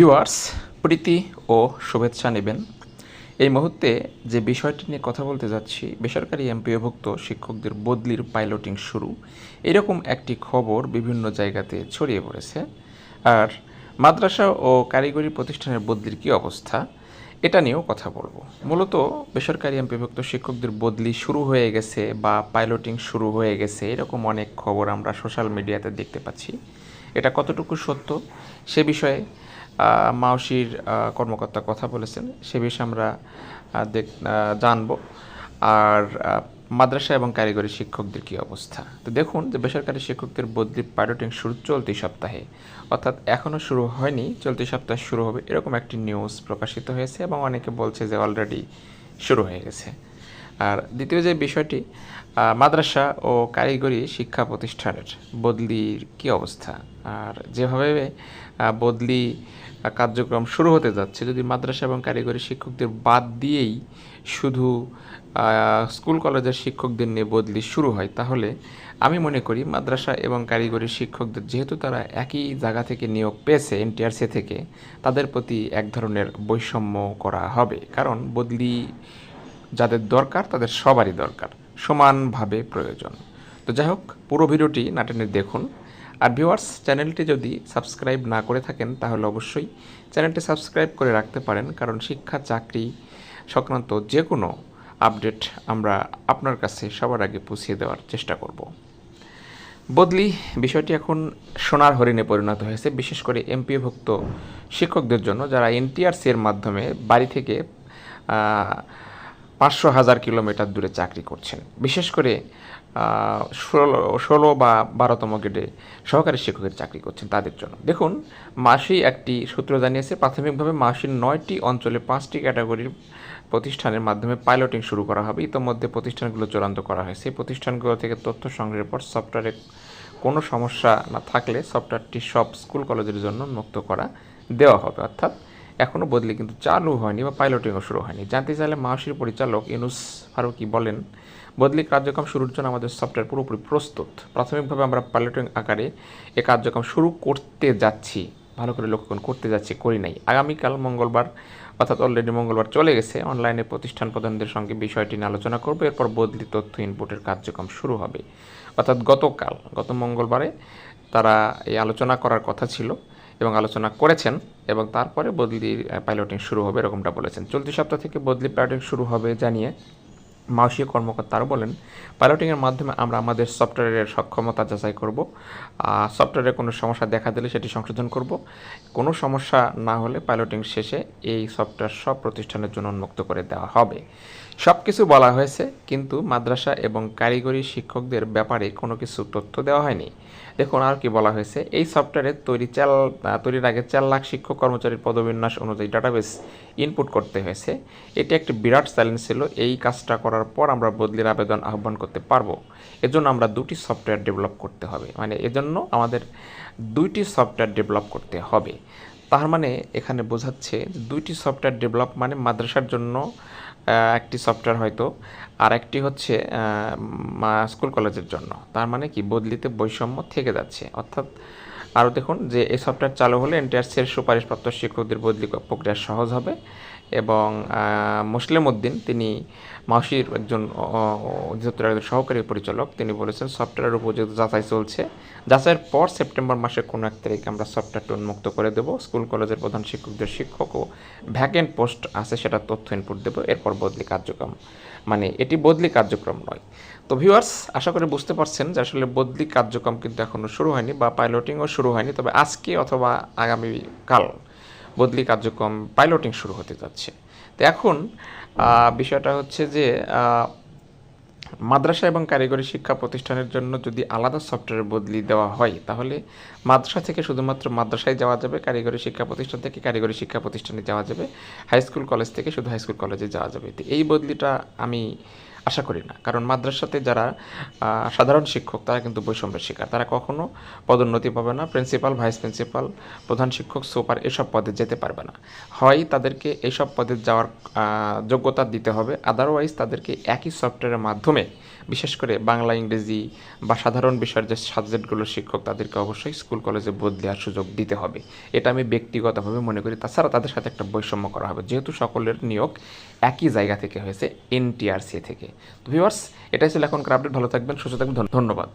Viewers, প্রীতি ও শুভেচ্ছা নেবেন। এই মুহূর্তে যে বিষয়টি নিয়ে কথা বলতে যাচ্ছি, বেসরকারি এমপিওভুক্ত শিক্ষকদের বদলির পাইলটিং শুরু। এরকম একটি খবর বিভিন্ন জায়গাতে ছড়িয়ে পড়েছে। আর মাদ্রাসা ও কারিগরি প্রতিষ্ঠানের বদলির কী অবস্থা, এটা নিয়েও কথা বলব। মূলত বেসরকারি এমপিভুক্ত শিক্ষকদের বদলি শুরু হয়ে গেছে বা পাইলটিং শুরু হয়ে গেছে, এরকম অনেক খবর আমরা সোশ্যাল মিডিয়াতে দেখতে পাচ্ছি। এটা কতটুকু সত্য, সে বিষয়ে আহ, কর্মকর্তা কথা বলেছেন সে বিষয়ে আমরা দেখ জানব। আর মাদ্রাসা এবং কারিগরি শিক্ষকদের কী অবস্থা? তো দেখুন যে বেসরকারি শিক্ষকদের বদলি পাইলটিং শুরু চলতি সপ্তাহে। অর্থাৎ এখনও শুরু হয়নি চলতি সপ্তাহে শুরু হবে এরকম একটি নিউজ প্রকাশিত হয়েছে এবং অনেকে বলছে যে অলরেডি শুরু হয়ে গেছে। আর দ্বিতীয় যে বিষয়টি মাদ্রাসা ও কারিগরি শিক্ষা প্রতিষ্ঠানের বদলির কি অবস্থা? আর যেভাবে বদলি কার্যক্রম শুরু হতে যাচ্ছে, যদি মাদ্রাসা এবং কারিগরি শিক্ষকদের বাদ দিয়েই শুধু স্কুল, কলেজের শিক্ষকদের নিয়ে বদলি শুরু হয়, তাহলে আমি মনে করি মাদ্রাসা এবং কারিগরি শিক্ষকদের, যেহেতু তারা একই জায়গা থেকে নিয়োগ পেয়েছে, এনটিআরসি থেকে, তাদের প্রতি এক ধরনের বৈষম্য করা হবে। কারণ বদলি যাদের দরকার, তাদের সবারই দরকার। সমানভাবে প্রয়োজন। তো যাই হোক, পুরো ভিডিওটি নাটেনে দেখুন। আর ভিউয়ার্স চ্যানেলটি যদি সাবস্ক্রাইব না করে থাকেন, তাহলে অবশ্যই চ্যানেলটি সাবস্ক্রাইব করে রাখতে পারেন। কারণ শিক্ষা, চাকরি সংক্রান্ত যে কোনো আপডেট আমরা আপনার কাছে সবার আগে পৌঁছে দেওয়ার চেষ্টা করব। বদলি বিষয়টি এখন সোনার হরিণে পরিণত হয়েছে। বিশেষ করে এমপিভুক্ত শিক্ষকদের জন্য, যারা এনটিআরসি এর মাধ্যমে বাড়ি থেকে পাঁচশো হাজার কিলোমিটার দূরে চাকরি করছেন। বিশেষ করে ষোলো ষোলো বা বারোতম গ্রেডে সহকারী শিক্ষকের চাকরি করছেন তাদের জন্য। দেখুন মাসি একটি সূত্র জানিয়েছে, প্রাথমিকভাবে মাসির নয়টি অঞ্চলে পাঁচটি ক্যাটাগরির প্রতিষ্ঠানের মাধ্যমে পাইলটিং শুরু করা হবে। ইতোমধ্যে প্রতিষ্ঠানগুলো চূড়ান্ত করা হয়েছে এই প্রতিষ্ঠানগুলো থেকে তথ্য সংগ্রহের পর সফটওয়্যারে কোনো সমস্যা না থাকলে সফটওয়্যারটি সব স্কুল কলেজের জন্য মুক্ত করা দেওয়া হবে। অর্থাৎ এখনও বদলি কিন্তু চালু হয়নি বা পাইলটিংও শুরু হয়নি। জানতে চাইলে মাহসির পরিচালক ইনুস ফারুকি বলেন বদলি কার্যক্রম শুরুর জন্য আমাদের সফটওয়্যার পুরোপুরি প্রস্তুত। প্রাথমিকভাবে আমরা পাইলটিং আকারে এ কার্যক্রম শুরু করতে যাচ্ছি। ভালো করে লক্ষ্য করতে যাচ্ছি, করি নাই। আগামীকাল মঙ্গলবার, অর্থাৎ অলরেডি মঙ্গলবার চলে গেছে। অনলাইনে প্রতিষ্ঠান প্রধানদের সঙ্গে বিষয়টি নিয়ে আলোচনা করবে। এরপর বদলি তথ্য ইনপুটের কার্যক্রম শুরু হবে। অর্থাৎ গতকাল, গত মঙ্গলবারে তারা এই আলোচনা করার কথা ছিল এবং আলোচনা করেছেন এবং তারপরে বদলির পাইলটিং শুরু হবে এরকমটা বলেছেন। চলতি সপ্তাহ থেকে বদলি পাইলটিং শুরু হবে জানিয়ে মাওসীয় কর্মকর্তা আরও বলেন পাইলটিংয়ের মাধ্যমে আমরা আমাদের সফটওয়্যারের সক্ষমতা যাচাই করব। সফটওয়্যারে কোনো সমস্যা দেখা দিলে সেটি সংশোধন করব। কোনো সমস্যা না হলে পাইলটিং শেষে এই সফটওয়্যার সব প্রতিষ্ঠানের জন্য উন্মুক্ত করে দেওয়া হবে। সব কিছু বলা হয়েছে, কিন্তু মাদ্রাসা এবং কারিগরি শিক্ষকদের ব্যাপারে কোনো কিছু তথ্য দেওয়া হয়নি। দেখুন আর কি বলা হয়েছে, এই সফটওয়্যারে তৈরি চাল তৈরির আগে চার লাখ শিক্ষক কর্মচারীর পদবিন্যাস অনুযায়ী ডাটাবেস ইনপুট করতে হয়েছে। এটি একটি বিরাট চ্যালেঞ্জ ছিল, এই কাজটা করার পর আমরা বদলির আবেদন আহ্বান করতে পারব। এজন্য আমরা দুটি সফটওয়্যার ডেভেলপ করতে হবে। মানে এজন্য আমাদের দুইটি সফটওয়্যার ডেভেলপ করতে হবে। তার মানে এখানে বোঝাচ্ছে দুইটি সফটওয়্যার ডেভেলপ মানে মাদ্রাসার জন্য একটি সফটওয়্যার হয়তো, আর একটি হচ্ছে স্কুল কলেজের জন্য। তার মানে কি? বদলিতে বৈষম্য থেকে যাচ্ছে। অর্থাৎ আরও দেখুন যে এই সফটওয়্যার চালু হলে এনটিআরসির সুপারিশপ্রাপ্ত শিক্ষকদের বদলি প্রক্রিয়া সহজ হবে। এবং মুসলিম উদ্দিন, তিনি মাসির একজন অধিদপ্তরের একজন সহকারী পরিচালক। তিনি বলেছেন, সফটওয়্যারের উপযুক্ত যাচাই চলছে। যাচাইয়ের পর সেপ্টেম্বর মাসের কোনো এক তারিখে আমরা সফটওয়্যারটা উন্মুক্ত করে দেবো। স্কুল, কলেজের প্রধান শিক্ষকদের শিক্ষক ও ভ্যাকেন্ট পোস্ট আছে, সেটা তথ্য ইনপুট দেবো। এরপর বদলি কার্যক্রম। মানে এটি বদলি কার্যক্রম নয়। তো ভিউয়ার্স আশা করি বুঝতে পারছেন যে আসলে বদলি কার্যক্রম কিন্তু এখনও শুরু হয়নি বা পাইলটিংও শুরু হয়নি। তবে আজকে অথবা আগামী কাল বদলি কার্যক্রম পাইলটিং শুরু হতে যাচ্ছে। তো এখন বিষয়টা হচ্ছে যে মাদ্রাসা এবং কারিগরি শিক্ষা প্রতিষ্ঠানের জন্য যদি আলাদা সফটওয়্যার বদলি দেওয়া হয়, তাহলে মাদ্রাসা থেকে শুধুমাত্র মাদ্রাসায় যাওয়া যাবে, কারিগরি শিক্ষা প্রতিষ্ঠান থেকে কারিগরি শিক্ষা প্রতিষ্ঠানে যাওয়া যাবে হাই স্কুল কলেজ থেকে শুধু হাই স্কুল কলেজে যাওয়া যাবে। তো এই বদলিটা আমি আশা করি না। কারণ মাদ্রাসাতে যারা সাধারণ শিক্ষক, তারা কিন্তু বৈষম্যের শিকার। তারা কখনো পদোন্নতি পাবে না। প্রিন্সিপাল, ভাইস প্রিন্সিপাল, প্রধান শিক্ষক, সুপার এসব পদে যেতে পারবে না। হয় তাদেরকে এইসব পদে যাওয়ার যোগ্যতা দিতে হবে। আদারওয়াইজ তাদেরকে একই সফটওয়্যারের মাধ্যমে বিশেষ করে বাংলা, ইংরেজি বা সাধারণ বিষয়ের যে সাবজেক্টগুলোর শিক্ষক তাদেরকে অবশ্যই স্কুল, কলেজে বদলে আর সুযোগ দিতে হবে। এটা আমি ব্যক্তিগতভাবে মনে করি। তাছাড়া তাদের সাথে একটা বৈষম্য করা হবে। যেহেতু সকলের নিয়োগ একই জায়গা থেকে হয়েছে, এনটিআরসি থেকে। তো ভিউয়ার্স এটাই ছিল এখনকার আপডেট ভালো থাকবেন, সুস্থ থাকবেন। ধন্যবাদ।